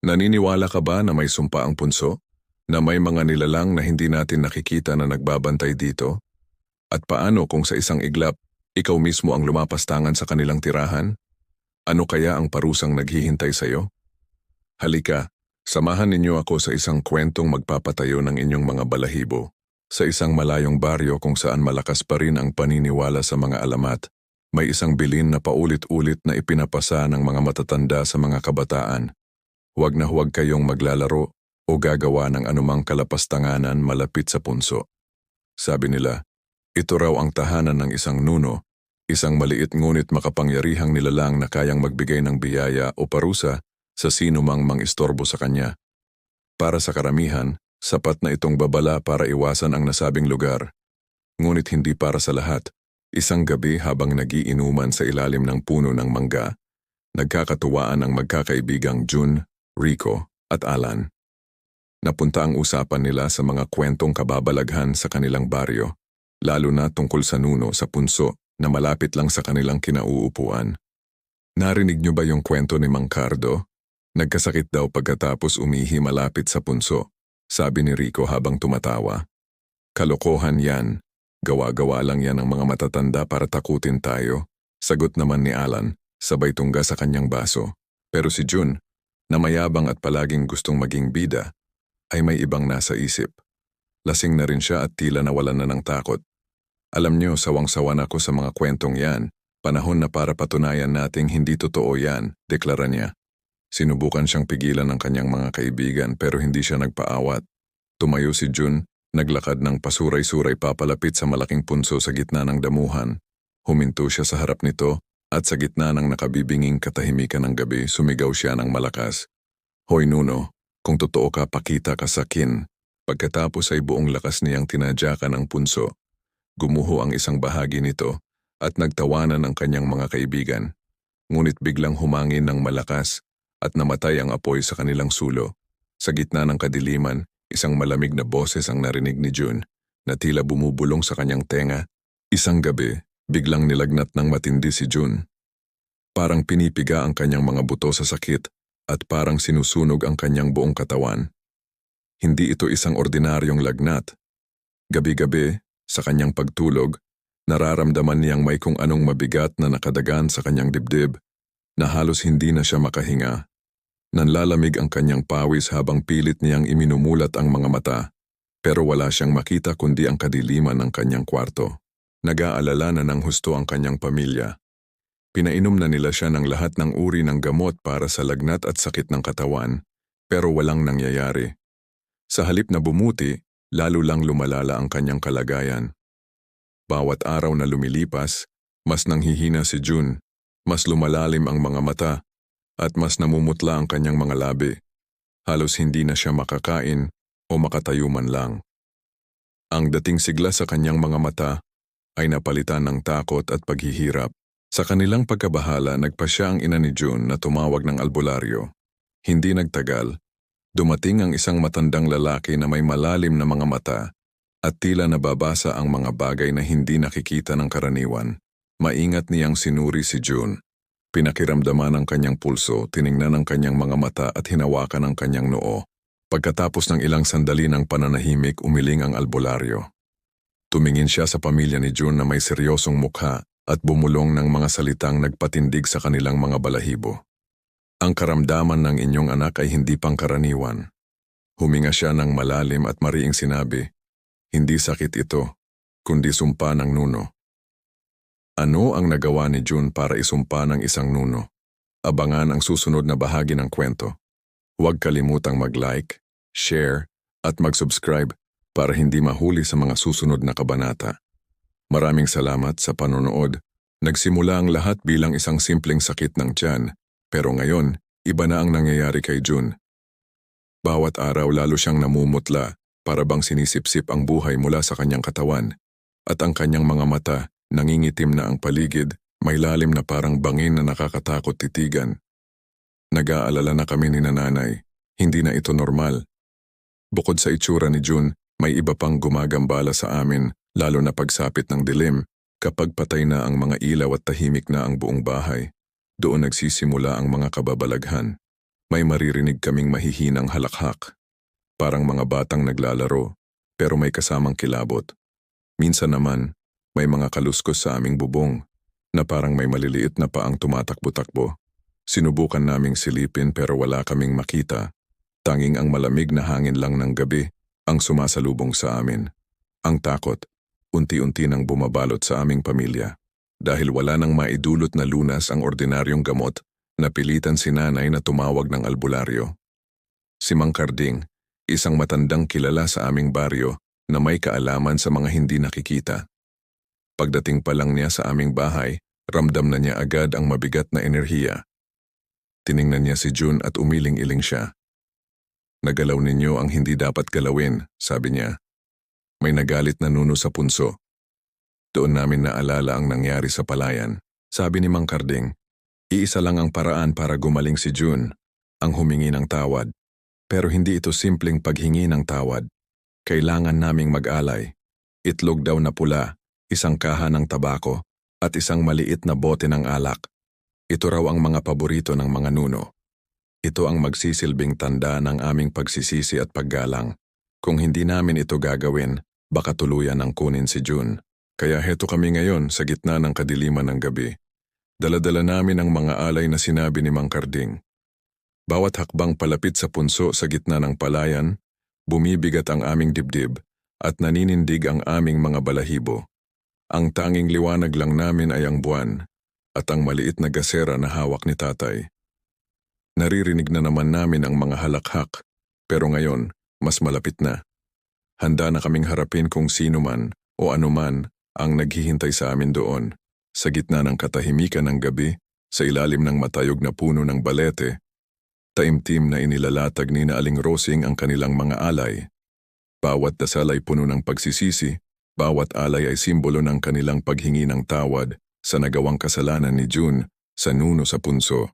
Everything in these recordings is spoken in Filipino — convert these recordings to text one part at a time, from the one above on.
Naniniwala ka ba na may sumpa ang punso? Na may mga nilalang na hindi natin nakikita na nagbabantay dito? At paano kung sa isang iglap, ikaw mismo ang lumapastangan sa kanilang tirahan? Ano kaya ang parusang naghihintay sa'yo? Halika, samahan ninyo ako sa isang kwentong magpapatayo ng inyong mga balahibo. Sa isang malayong baryo kung saan malakas pa rin ang paniniwala sa mga alamat, may isang bilin na paulit-ulit na ipinapasa ng mga matatanda sa mga kabataan. Huwag na huwag kayong maglalaro o gagawa ng anumang kalapastanganan malapit sa punso. Sabi nila, ito raw ang tahanan ng isang nuno, isang maliit ngunit makapangyarihang nilalang na kayang magbigay ng biyaya o parusa sa sino mang mangistorbo sa kanya. Para sa karamihan, sapat na itong babala para iwasan ang nasabing lugar. Ngunit hindi para sa lahat. Isang gabi habang nagiinuman sa ilalim ng puno ng mangga, nagkakatuwaan ang magkakaibigang Jun, Rico at Alan. Napunta ang usapan nila sa mga kwentong kababalaghan sa kanilang baryo, lalo na tungkol sa nuno sa punso na malapit lang sa kanilang kinauupuan. Narinig niyo ba yung kwento ni Mang Cardo? Nagkasakit daw pagkatapos umihi malapit sa punso, sabi ni Rico habang tumatawa. Kalokohan yan. Gawa-gawa lang yan ng mga matatanda para takutin tayo. Sagot naman ni Alan, sabay tungga sa kanyang baso. Pero si Jun, na mayabang at palaging gustong maging bida, ay may ibang nasa isip. Lasing na rin siya at tila nawalan na ng takot. Alam niyo, sawang-sawan ako sa mga kwentong yan. Panahon na para patunayan nating hindi totoo yan, deklara niya. Sinubukan siyang pigilan ng kanyang mga kaibigan pero hindi siya nagpaawat. Tumayo si Jun, naglakad ng pasuray-suray papalapit sa malaking punso sa gitna ng damuhan. Huminto siya sa harap nito at sa gitna ng nakabibinging katahimikan ng gabi sumigaw siya ng malakas. Hoy Nuno, kung totoo ka pakita ka sa kin. Pagkatapos ay buong lakas niyang tinadyakan ang punso. Gumuho ang isang bahagi nito at nagtawanan ang kanyang mga kaibigan. Ngunit biglang humangin ng malakas at namatay ang apoy sa kanilang sulo. Sa gitna ng kadiliman, isang malamig na boses ang narinig ni June na tila bumubulong sa kanyang tenga. Isang gabi, biglang nilagnat ng matindi si June. Parang pinipiga ang kanyang mga buto sa sakit at parang sinusunog ang kanyang buong katawan. Hindi ito isang ordinaryong lagnat. Gabi-gabi, sa kanyang pagtulog, nararamdaman niyang may kung anong mabigat na nakadagan sa kanyang dibdib na halos hindi na siya makahinga. Nanlalamig ang kanyang pawis habang pilit niyang iminumulat ang mga mata, pero wala siyang makita kundi ang kadiliman ng kanyang kwarto. Nag-aalala na ng husto ang kanyang pamilya. Pinainom na nila siya ng lahat ng uri ng gamot para sa lagnat at sakit ng katawan, pero walang nangyayari. Sa halip na bumuti, lalo lang lumalala ang kanyang kalagayan. Bawat araw na lumilipas, mas nanghihina si June, mas lumalalim ang mga mata, at mas namumutla ang kanyang mga labi. Halos hindi na siya makakain o makatayo man lang. Ang dating sigla sa kanyang mga mata ay napalitan ng takot at paghihirap. Sa kanilang pagkabahala, nagpa siya ang ina ni June na tumawag ng albularyo. Hindi nagtagal, dumating ang isang matandang lalaki na may malalim na mga mata at tila nababasa ang mga bagay na hindi nakikita ng karaniwan. Maingat niyang sinuri si June. Pinakiramdaman ang kanyang pulso, tiningnan ang kanyang mga mata at hinawakan ang kanyang noo. Pagkatapos ng ilang sandali ng pananahimik, umiling ang albularyo. Tumingin siya sa pamilya ni June na may seryosong mukha at bumulong ng mga salitang nagpatindig sa kanilang mga balahibo. Ang karamdaman ng inyong anak ay hindi pangkaraniwan. Huminga siya ng malalim at mariing sinabi, Hindi sakit ito, kundi sumpa ng nuno. Ano ang nagawa ni June para isumpa ng isang nuno? Abangan ang susunod na bahagi ng kwento. Huwag kalimutang mag-like, share, at mag-subscribe para hindi mahuli sa mga susunod na kabanata. Maraming salamat sa panonood. Nagsimula ang lahat bilang isang simpleng sakit ng tiyan, pero ngayon, iba na ang nangyayari kay June. Bawat araw lalo siyang namumutla para bang sinisipsip ang buhay mula sa kanyang katawan at ang kanyang mga mata Nangingitim na ang paligid, may lalim na parang bangin na nakakatakot titigan. Nag-aalala na kami ni nanay, hindi na ito normal. Bukod sa itsura ni June, may iba pang gumagambala sa amin, lalo na pagsapit ng dilim, kapag patay na ang mga ilaw at tahimik na ang buong bahay. Doon nagsisimula ang mga kababalaghan. May maririnig kaming mahihinang halakhak. Parang mga batang naglalaro, pero may kasamang kilabot. Minsan naman, may mga kaluskos sa aming bubong na parang may maliliit na paang tumatakbo-takbo. Sinubukan naming silipin pero wala kaming makita. Tanging ang malamig na hangin lang ng gabi ang sumasalubong sa amin. Ang takot, unti-unti nang bumabalot sa aming pamilya. Dahil wala nang maidulot na lunas ang ordinaryong gamot, napilitan si nanay na tumawag ng albularyo. Si Mang Karding, isang matandang kilala sa aming baryo na may kaalaman sa mga hindi nakikita. Pagdating pa lang niya sa aming bahay, ramdam na niya agad ang mabigat na enerhiya. Tiningnan niya si June at umiling-iling siya. Nagalaw ninyo ang hindi dapat galawin, sabi niya. May nagalit na nuno sa punso. Doon namin naalala ang nangyari sa palayan. Sabi ni Mang Karding, iisa lang ang paraan para gumaling si June, ang humingi ng tawad. Pero hindi ito simpleng paghingi ng tawad. Kailangan naming mag-alay. Itlog daw na pula, isang kaha ng tabako, at isang maliit na bote ng alak. Ito raw ang mga paborito ng mga nuno. Ito ang magsisilbing tanda ng aming pagsisisi at paggalang. Kung hindi namin ito gagawin, baka tuluyan ang kunin si June. Kaya heto kami ngayon sa gitna ng kadiliman ng gabi. Daladala namin ang mga alay na sinabi ni Mang Karding. Bawat hakbang palapit sa punso sa gitna ng palayan, bumibigat ang aming dibdib at naninindig ang aming mga balahibo. Ang tanging liwanag lang namin ay ang buwan at ang maliit na gasera na hawak ni tatay. Naririnig na naman namin ang mga halakhak, pero ngayon, mas malapit na. Handa na kaming harapin kung sino man o anuman ang naghihintay sa amin doon, sa gitna ng katahimikan ng gabi, sa ilalim ng matayog na puno ng balete, taimtim na inilalatag ni na Aling Rosing ang kanilang mga alay. Bawat dasal ay puno ng pagsisisi, bawat alay ay simbolo ng kanilang paghingi ng tawad sa nagawang kasalanan ni June sa nuno sa punso.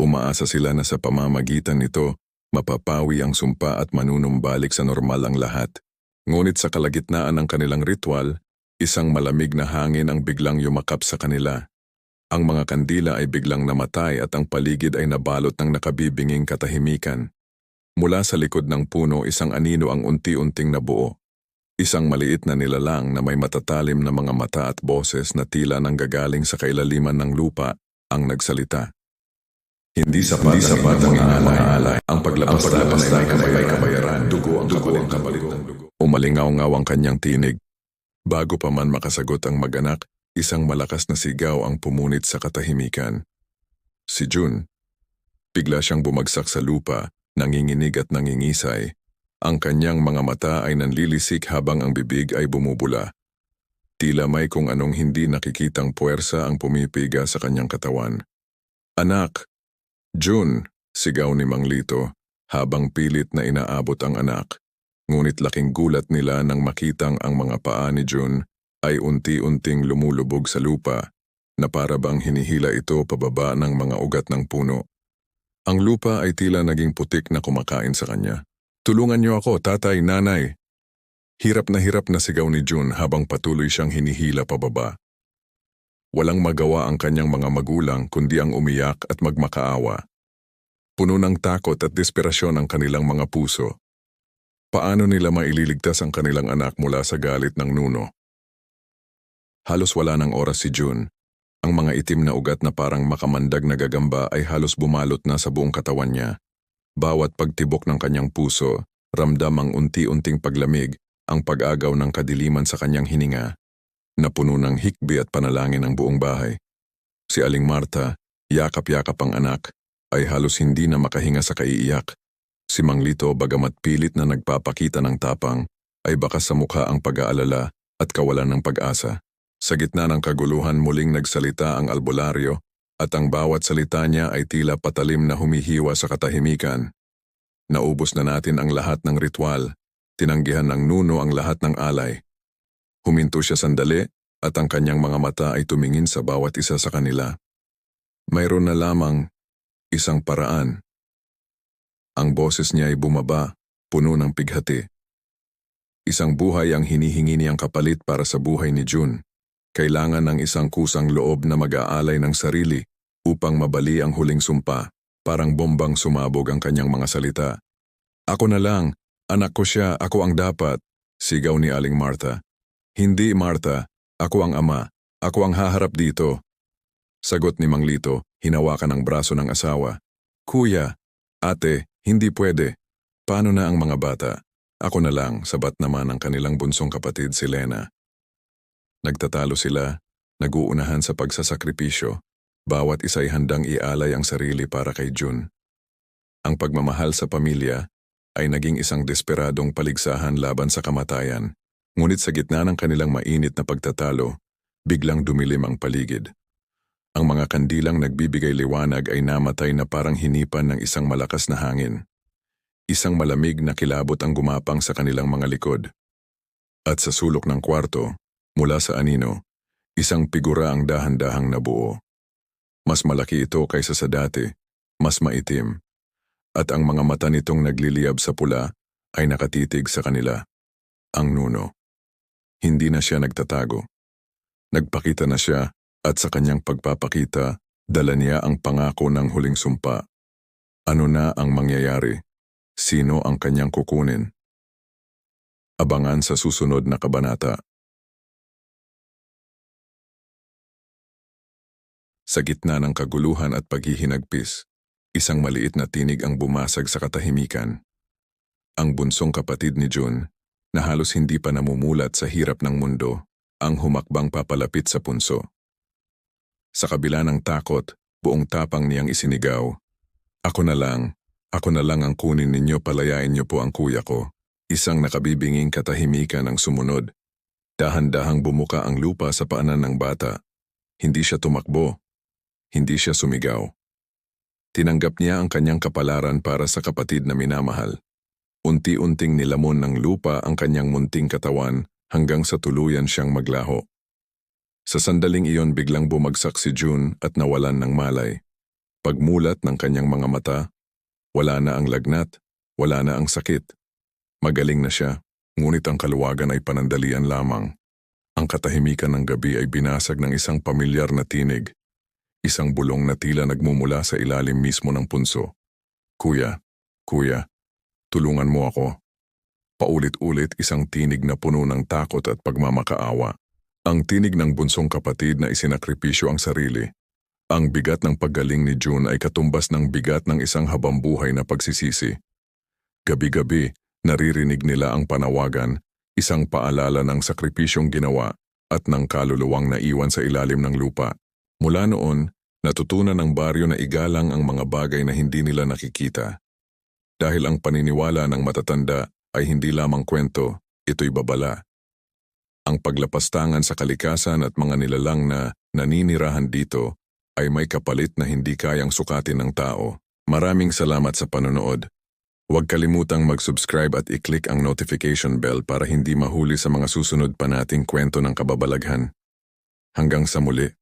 Umaasa sila na sa pamamagitan nito, mapapawi ang sumpa at manunumbalik sa normal ang lahat. Ngunit sa kalagitnaan ng kanilang ritual, isang malamig na hangin ang biglang yumakap sa kanila. Ang mga kandila ay biglang namatay at ang paligid ay nabalot ng nakabibinging katahimikan. Mula sa likod ng puno isang anino ang unti-unting nabuo. Isang maliit na nilalang na may matatalim na mga mata at boses na tila nanggagaling sa kailaliman ng lupa ang nagsalita. Hindi sapat, Hindi sapat ang inaalay. Ang paglabas ang paglabas ay may kabayaran. Dugo ang dugo ang kapalit ng dugo. Umalingaw-ngaw ang kanyang tinig. Bago pa man makasagot ang mag-anak, isang malakas na sigaw ang pumunit sa katahimikan. Si June. Bigla siyang bumagsak sa lupa, nanginginig at nangingisay. Ang kanyang mga mata ay nanlilisik habang ang bibig ay bumubula. Tila may kung anong hindi nakikitang puwersa ang pumipiga sa kanyang katawan. Anak, June, sigaw ni Mang Lito, habang pilit na inaabot ang anak. Ngunit laking gulat nila nang makitang ang mga paa ni June ay unti-unting lumulubog sa lupa na para bang hinihila ito pababa ng mga ugat ng puno. Ang lupa ay tila naging putik na kumakain sa kanya. Tulungan niyo ako, tatay, nanay. Hirap na hirap na sigaw ni June habang patuloy siyang hinihila pababa. Walang magawa ang kanyang mga magulang kundi ang umiyak at magmakaawa. Puno ng takot at desperasyon ang kanilang mga puso. Paano nila maililigtas ang kanilang anak mula sa galit ng nuno? Halos wala ng oras si June. Ang mga itim na ugat na parang makamandag na gagamba ay halos bumalot na sa buong katawan niya. Bawat pagtibok ng kanyang puso, ramdam ang unti-unting paglamig, ang pag-agaw ng kadiliman sa kanyang hininga na puno ng hikbi at panalangin ng buong bahay. Si Aling Marta, yakap-yakap ang anak, ay halos hindi na makahinga sa kaiiyak. Si Mang Lito, bagamat pilit na nagpapakita ng tapang, ay baka sa mukha ang pag-aalala at kawalan ng pag-asa. Sa gitna ng kaguluhan muling nagsalita ang albularyo at ang bawat salita niya ay tila patalim na humihiwa sa katahimikan. Naubos na natin ang lahat ng ritual, tinanggihan ng nuno ang lahat ng alay. Huminto siya sandali at ang kanyang mga mata ay tumingin sa bawat isa sa kanila. Mayroon na lamang isang paraan. Ang boses niya ay bumaba, puno ng pighati. Isang buhay ang hinihingi niyang kapalit para sa buhay ni June. Kailangan ng isang kusang loob na mag-aalay ng sarili upang mabali ang huling sumpa. Parang bombang sumabog ang kanyang mga salita. Ako na lang, anak ko siya, ako ang dapat, sigaw ni Aling Martha. Hindi, Martha, ako ang ama, ako ang haharap dito. Sagot ni Mang Lito, hinawakan ang braso ng asawa. Kuya, ate, hindi pwede. Paano na ang mga bata? Ako na lang, sabat naman ang kanilang bunsong kapatid si Lena. Nagtatalo sila, naguunahan sa pagsasakripisyo. Bawat isa'y handang ialay ang sarili para kay June. Ang pagmamahal sa pamilya ay naging isang desperadong paligsahan laban sa kamatayan. Ngunit sa gitna ng kanilang mainit na pagtatalo, biglang dumilim ang paligid. Ang mga kandilang nagbibigay liwanag ay namatay na parang hinipan ng isang malakas na hangin. Isang malamig na kilabot ang gumapang sa kanilang mga likod. At sa sulok ng kwarto, mula sa anino, isang figura ang dahan-dahang nabuo. Mas malaki ito kaysa sa dati, mas maitim. At ang mga mata nitong nagliliyab sa pula ay nakatitig sa kanila. Ang nuno. Hindi na siya nagtatago. Nagpakita na siya at sa kanyang pagpapakita, dala niya ang pangako ng huling sumpa. Ano na ang mangyayari? Sino ang kanyang kukunin? Abangan sa susunod na kabanata. Sa gitna ng kaguluhan at paghihinagpis, isang maliit na tinig ang bumasag sa katahimikan. Ang bunsong kapatid ni June, na halos hindi pa namumulat sa hirap ng mundo, ang humakbang papalapit sa punso. Sa kabila ng takot, buong tapang niyang isinigaw. Ako na lang, ako na lang ang kunin ninyo palayain niyo po ang kuya ko. Isang nakabibinging katahimikan ang sumunod. Dahan-dahang bumuka ang lupa sa paanan ng bata. Hindi siya tumakbo. Hindi siya sumigaw. Tinanggap niya ang kanyang kapalaran para sa kapatid na minamahal. Unti-unting nilamon ng lupa ang kanyang munting katawan hanggang sa tuluyan siyang maglaho. Sa sandaling iyon biglang bumagsak si June at nawalan ng malay. Pagmulat ng kanyang mga mata, wala na ang lagnat, wala na ang sakit. Magaling na siya, ngunit ang kaluwagan ay panandalian lamang. Ang katahimikan ng gabi ay binasag ng isang pamilyar na tinig. Isang bulong na tila nagmumula sa ilalim mismo ng punso. Kuya, kuya, tulungan mo ako. Paulit-ulit isang tinig na puno ng takot at pagmamakaawa. Ang tinig ng bunsong kapatid na isinakripisyo ang sarili. Ang bigat ng paggaling ni June ay katumbas ng bigat ng isang habambuhay na pagsisisi. Gabi-gabi, naririnig nila ang panawagan, isang paalala ng sakripisyong ginawa at ng kaluluwang naiwan sa ilalim ng lupa. Mula noon, natutunan ng baryo na igalang ang mga bagay na hindi nila nakikita. Dahil ang paniniwala ng matatanda ay hindi lamang kwento, ito'y babala. Ang paglapastangan sa kalikasan at mga nilalang na naninirahan dito ay may kapalit na hindi kayang sukatin ng tao. Maraming salamat sa panonood. Huwag kalimutang mag-subscribe at i-click ang notification bell para hindi mahuli sa mga susunod pa nating kwento ng kababalaghan. Hanggang sa muli.